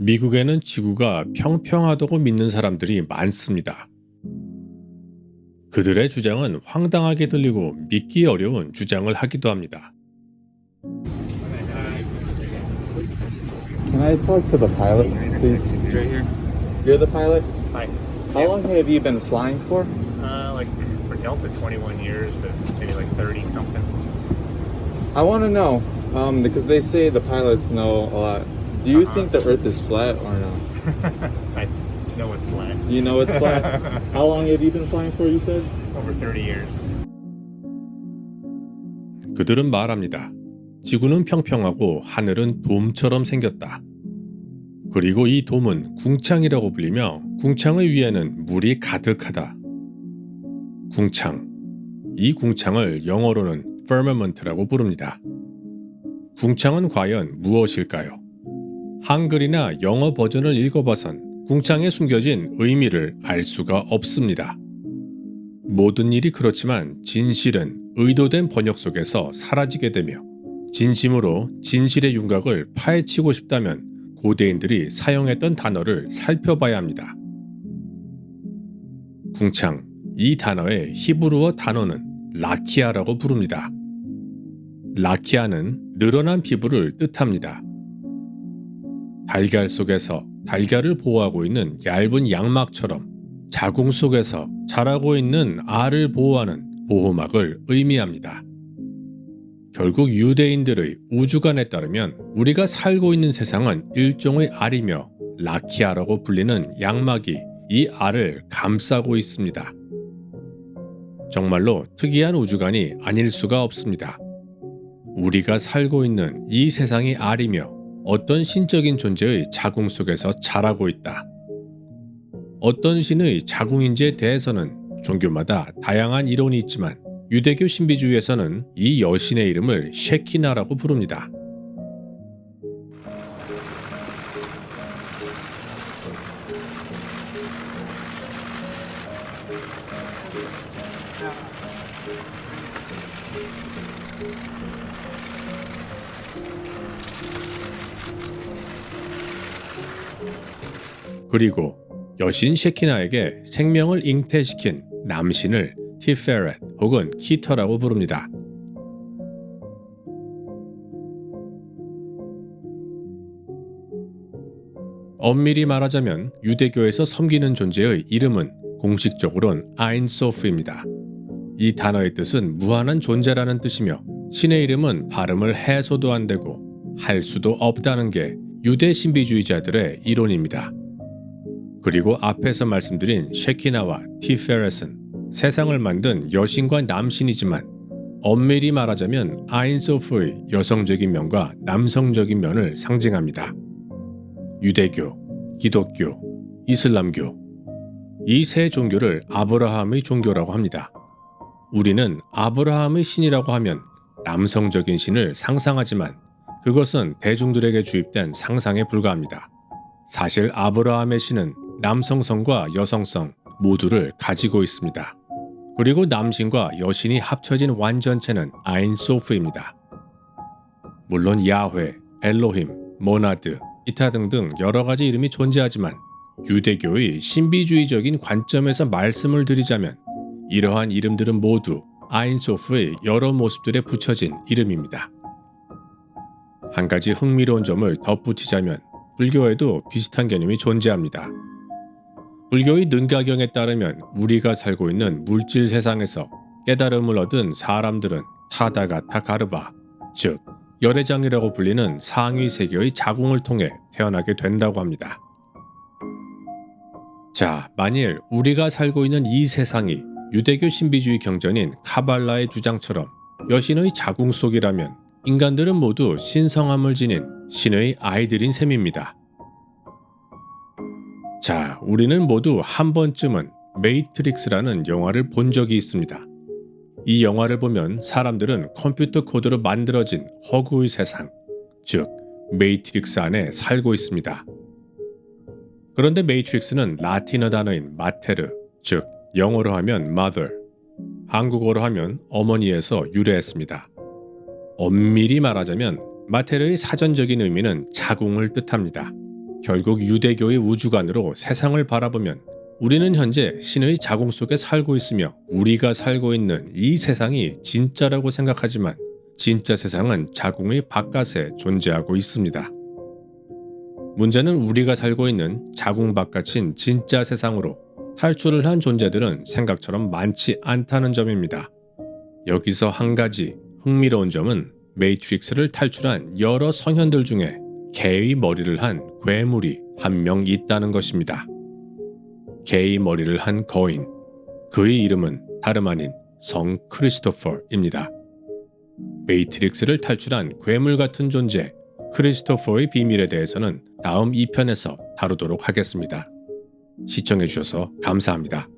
미국에는 지구가 평평하다고 믿는 사람들이 많습니다. 그들의 주장은 황당하게 들리고 믿기 어려운 주장을 하기도 합니다. Can I talk to the pilot, please? Right here. You're the pilot? Hi. How long have you been flying for? Uh, like for Delta, 21 years, but maybe like 30 something. I want to know, um, because they say the pilots know a lot. Do you think the Earth is flat or no? I know it's flat. You know it's flat. How long have you been flying for? You said. Over 30 years. 그들은 말합니다. 지구는 평평하고 하늘은 돔처럼 생겼다. 그리고 이 돔은 궁창이라고 불리며 궁창의 위에는 물이 가득하다. 궁창. 이 궁창을 영어로는 firmament라고 부릅니다. 궁창은 과연 무엇일까요? 한글이나 영어 버전을 읽어봐선 궁창에 숨겨진 의미를 알 수가 없습니다. 모든 일이 그렇지만 진실은 의도된 번역 속에서 사라지게 되며 진심으로 진실의 윤곽을 파헤치고 싶다면 고대인들이 사용했던 단어를 살펴봐야 합니다. 궁창, 이 단어의 히브루어 단어는 라키아라고 부릅니다. 라키아는 늘어난 피부를 뜻합니다. 달걀 속에서 달걀을 보호하고 있는 얇은 양막처럼 자궁 속에서 자라고 있는 알을 보호하는 보호막을 의미합니다. 결국 유대인들의 우주관에 따르면 우리가 살고 있는 세상은 일종의 알이며 라키아라고 불리는 양막이 이 알을 감싸고 있습니다. 정말로 특이한 우주관이 아닐 수가 없습니다. 우리가 살고 있는 이 세상이 알이며 어떤 신적인 존재의 자궁 속에서 자라고 있다. 어떤 신의 자궁인지에 대해서는 종교마다 다양한 이론이 있지만 유대교 신비주의에서는 이 여신의 이름을 셰키나라고 부릅니다. 그리고 여신 셰키나에게 생명을 잉태시킨 남신을 티페렛 혹은 키터라고 부릅니다. 엄밀히 말하자면 유대교에서 섬기는 존재의 이름은 공식적으론 아인소프입니다. 이 단어의 뜻은 무한한 존재라는 뜻이며 신의 이름은 발음을 해소도 안 되고 할 수도 없다는 게 유대 신비주의자들의 이론입니다. 그리고 앞에서 말씀드린 셰키나와 티페렛은 세상을 만든 여신과 남신이지만 엄밀히 말하자면 아인소프의 여성적인 면과 남성적인 면을 상징합니다. 유대교, 기독교, 이슬람교 이 세 종교를 아브라함의 종교라고 합니다. 우리는 아브라함의 신이라고 하면 남성적인 신을 상상하지만 그것은 대중들에게 주입된 상상에 불과합니다. 사실 아브라함의 신은 남성성과 여성성 모두를 가지고 있습니다. 그리고 남신과 여신이 합쳐진 완전체는 아인소프입니다. 물론 야훼, 엘로힘, 모나드, 기타 등등 여러 가지 이름이 존재하지만 유대교의 신비주의적인 관점에서 말씀을 드리자면 이러한 이름들은 모두 아인소프의 여러 모습들에 붙여진 이름입니다. 한 가지 흥미로운 점을 덧붙이자면 불교에도 비슷한 개념이 존재합니다. 불교의 능가경에 따르면 우리가 살고 있는 물질 세상에서 깨달음을 얻은 사람들은 타다가타 가르바, 즉 열애장이라고 불리는 상위 세계의 자궁을 통해 태어나게 된다고 합니다. 자, 만일 우리가 살고 있는 이 세상이 유대교 신비주의 경전인 카발라의 주장처럼 여신의 자궁 속이라면 인간들은 모두 신성함을 지닌 신의 아이들인 셈입니다. 자, 우리는 모두 한 번쯤은 메이트릭스라는 영화를 본 적이 있습니다. 이 영화를 보면 사람들은 컴퓨터 코드로 만들어진 허구의 세상, 즉 메이트릭스 안에 살고 있습니다. 그런데 메이트릭스는 라틴어 단어인 마테르, 즉 영어로 하면 mother, 한국어로 하면 어머니에서 유래했습니다. 엄밀히 말하자면 마테르의 사전적인 의미는 자궁을 뜻합니다. 결국 유대교의 우주관으로 세상을 바라보면 우리는 현재 신의 자궁 속에 살고 있으며 우리가 살고 있는 이 세상이 진짜라고 생각하지만 진짜 세상은 자궁의 바깥에 존재하고 있습니다. 문제는 우리가 살고 있는 자궁 바깥인 진짜 세상으로 탈출을 한 존재들은 생각처럼 많지 않다는 점입니다. 여기서 한 가지 흥미로운 점은 메이트릭스를 탈출한 여러 성현들 중에 개의 머리를 한 괴물이 한 명 있다는 것입니다. 개의 머리를 한 거인. 그의 이름은 다름 아닌 성 크리스토퍼입니다. 메이트릭스를 탈출한 괴물 같은 존재 크리스토퍼의 비밀에 대해서는 다음 2편에서 다루도록 하겠습니다. 시청해주셔서 감사합니다.